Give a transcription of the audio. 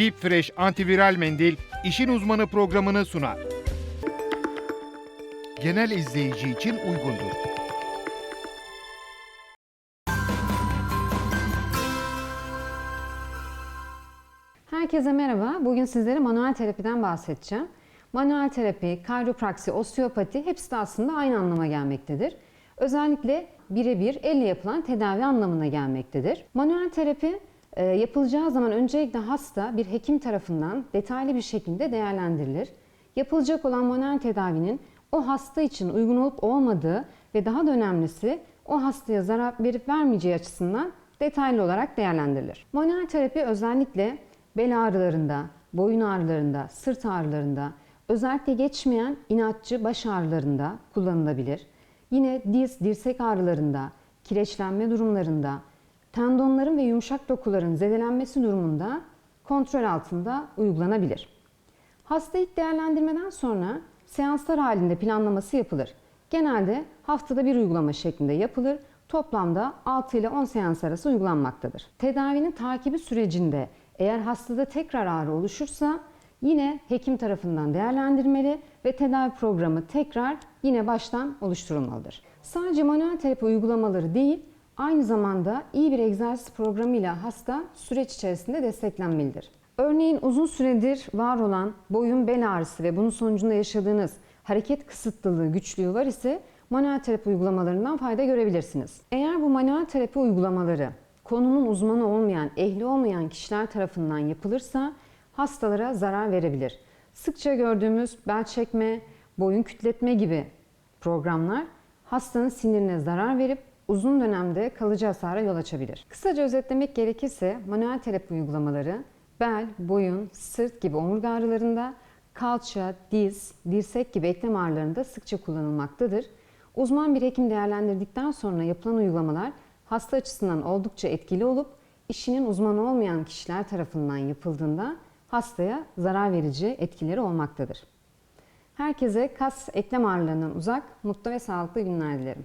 Deep Fresh antiviral mendil işin uzmanı programını sunar. Genel izleyici için uygundur. Herkese merhaba. Bugün sizlere manuel terapiden bahsedeceğim. Manuel terapi, kayropraksi, osteopati hepsi de aslında aynı anlama gelmektedir. Özellikle birebir elle yapılan tedavi anlamına gelmektedir. Manuel terapi e, yapılacağı zaman öncelikle hasta bir hekim tarafından detaylı bir şekilde değerlendirilir. Yapılacak olan manuel tedavinin o hasta için uygun olup olmadığı ve daha da önemlisi o hastaya zarar verip vermeyeceği açısından detaylı olarak değerlendirilir. Manuel terapi özellikle bel ağrılarında, boyun ağrılarında, sırt ağrılarında, özellikle geçmeyen inatçı baş ağrılarında kullanılabilir. Yine diz, dirsek ağrılarında, kireçlenme durumlarında, tendonların ve yumuşak dokuların zedelenmesi durumunda kontrol altında uygulanabilir. Hasta ilk değerlendirmeden sonra seanslar halinde planlaması yapılır. Genelde haftada bir uygulama şeklinde yapılır. Toplamda 6 ile 10 seans arası uygulanmaktadır. Tedavinin takibi sürecinde eğer hastada tekrar ağrı oluşursa yine hekim tarafından değerlendirmeli ve tedavi programı tekrar yine baştan oluşturulmalıdır. Sadece manuel terapi uygulamaları değil, aynı zamanda iyi bir egzersiz programıyla hasta süreç içerisinde desteklenmelidir. Örneğin uzun süredir var olan boyun bel ağrısı ve bunun sonucunda yaşadığınız hareket kısıtlılığı, güçlüğü var ise manuel terapi uygulamalarından fayda görebilirsiniz. Eğer bu manuel terapi uygulamaları konunun uzmanı olmayan, ehli olmayan kişiler tarafından yapılırsa hastalara zarar verebilir. Sıkça gördüğümüz bel çekme, boyun kütletme gibi programlar hastanın sinirine zarar verip uzun dönemde kalıcı hasara yol açabilir. Kısaca özetlemek gerekirse manuel terapi uygulamaları bel, boyun, sırt gibi omurga ağrılarında, kalça, diz, dirsek gibi eklem ağrılarında sıkça kullanılmaktadır. Uzman bir hekim değerlendirdikten sonra yapılan uygulamalar hasta açısından oldukça etkili olup işinin uzmanı olmayan kişiler tarafından yapıldığında hastaya zarar verici etkileri olmaktadır. Herkese kas eklem ağrılarından uzak, mutlu ve sağlıklı günler dilerim.